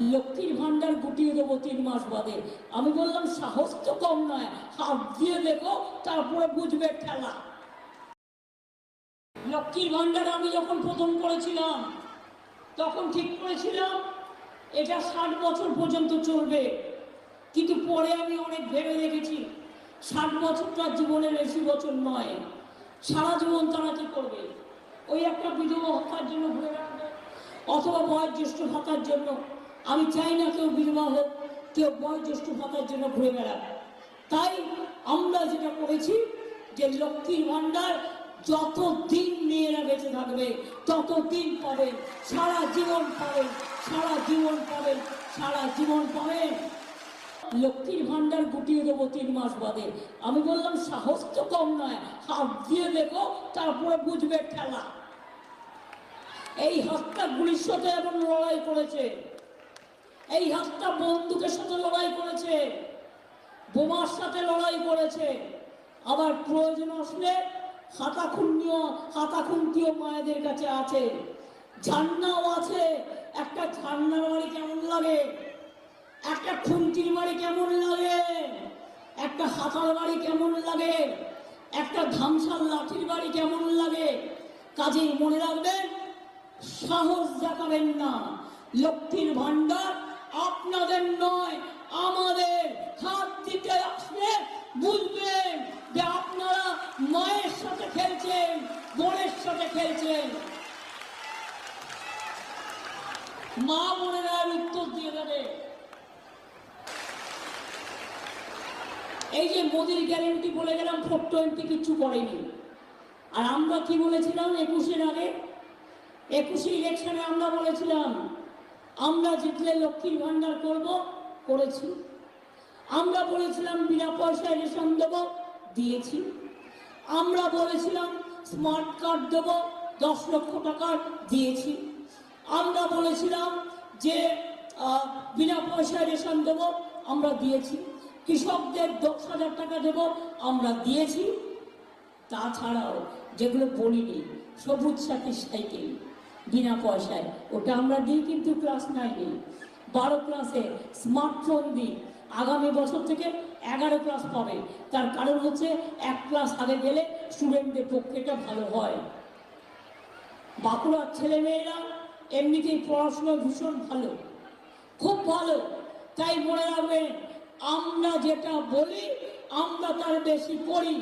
লক্ষ্মীর ভান্ডার গুটিয়ে দেবো তিন মাস বাদে। আমি বললাম, সাহস তো কম নয়, হাত দিয়ে দেখো, তারপরে বুঝবে খেলা লক্ষ্মীর ভান্ডার আমি যখন প্রথম করেছিলাম, তখন ঠিক করেছিলাম, এটা ষাট বছর পর্যন্ত চলবে। কিন্তু পরে আমি অনেক ভেবে দেখেছি, ষাট বছরটা জীবনের বেশি বছর নয়। সারা জীবন তারা কি করবে? ওই একটা বিধবা হত্যার জন্য ঘুরে বেড়াবে অথবা বয়োজ্যেষ্ঠ ভাতার জন্য আমি চাই না কেউ বিধবা হোক, কেউ বয়োজ্যেষ্ঠ ভাতার জন্য ঘুরে বেড়াবে তাই আমরা যেটা করেছি যে লক্ষ্মীর ভাণ্ডার যত দিন মেয়েরা বেঁচে থাকবে তত দিন পাবেন সারা জীবন পাবেন সারা জীবন পাবেন সারা জীবন পাবেন লক্ষ্মীর ভান্ডার গুটিয়ে দেবো তিন মাস বাদে। আমি বললাম, সাহস তো কম নয়, হাত দিয়ে দেখো, তারপরে বুঝবে খেলা এই হাতটা গুলির সাথে এবং লড়াই করেছে এই হাতটা বন্দুকের সাথে লড়াই করেছে। বোমার সাথে লড়াই করেছে। আবার প্রয়োজন আসলে হাতাখুন্ডিও হাতাখুন্তিও মায়েদের কাছে আছে। ঝান্নাও আছে। একটা ঝান্নার বাড়ি কেমন লাগে? একটা খুন্তির বাড়ি কেমন লাগে? একটা হাতার বাড়ি কেমন লাগে? একটা ধামসার লাঠির বাড়ি কেমন লাগে? কাজেই মনে রাখবেন, সাহস দেখাবেন না। লক্ষ্মীর ভান্ডার আপনাদের নয়, আমাদের হাত দিতে আসলে বুঝবেন যে আপনারা মায়ের সাথে খেলছেন, বোনের সাথে খেলছেন। মা বোনেরা উত্তর দিয়ে দেবে। এই যে মোদির গ্যারেন্টি বলে গেলাম ফোর টোয়েন্টি কিচ্ছু করেনি। আর আমরা কি বলেছিলাম একুশের আগে? একুশে ইলেকশনে আমরা বলেছিলাম আমরা জিতলে লক্ষ্মীর ভান্ডার করব, করেছি। আমরা বলেছিলাম বিনা পয়সায় রেশন দেব, দিয়েছি। আমরা বলেছিলাম স্মার্ট কার্ড দেব, দশ লক্ষ টাকার দিয়েছি। আমরা বলেছিলাম যে বিনা পয়সায় রেশন দেব, আমরা দিয়েছি। কৃষকদের দশ হাজার টাকা দেব, আমরা দিয়েছি। তাছাড়াও যেগুলো বলিনি, সবুজ সাথী সাইকেল। বিনা পয়সায়। ওটা আমরা দিই কিন্তু ক্লাস নাইনে বারো ক্লাসে স্মার্টফোন দিই। আগামী বছর থেকে এগারো ক্লাস পাবে। তার কারণ হচ্ছে এক ক্লাস আগে গেলে স্টুডেন্টদের পক্ষে এটা ভালো হয়। বাঁকুড়ার ছেলেমেয়েরা এমনিতেই পড়াশোনা ভীষণ ভালো। খুব ভালো। তাই মনে রাখবেন, আমরা যেটা বলি, আমরা তার বেশি করি।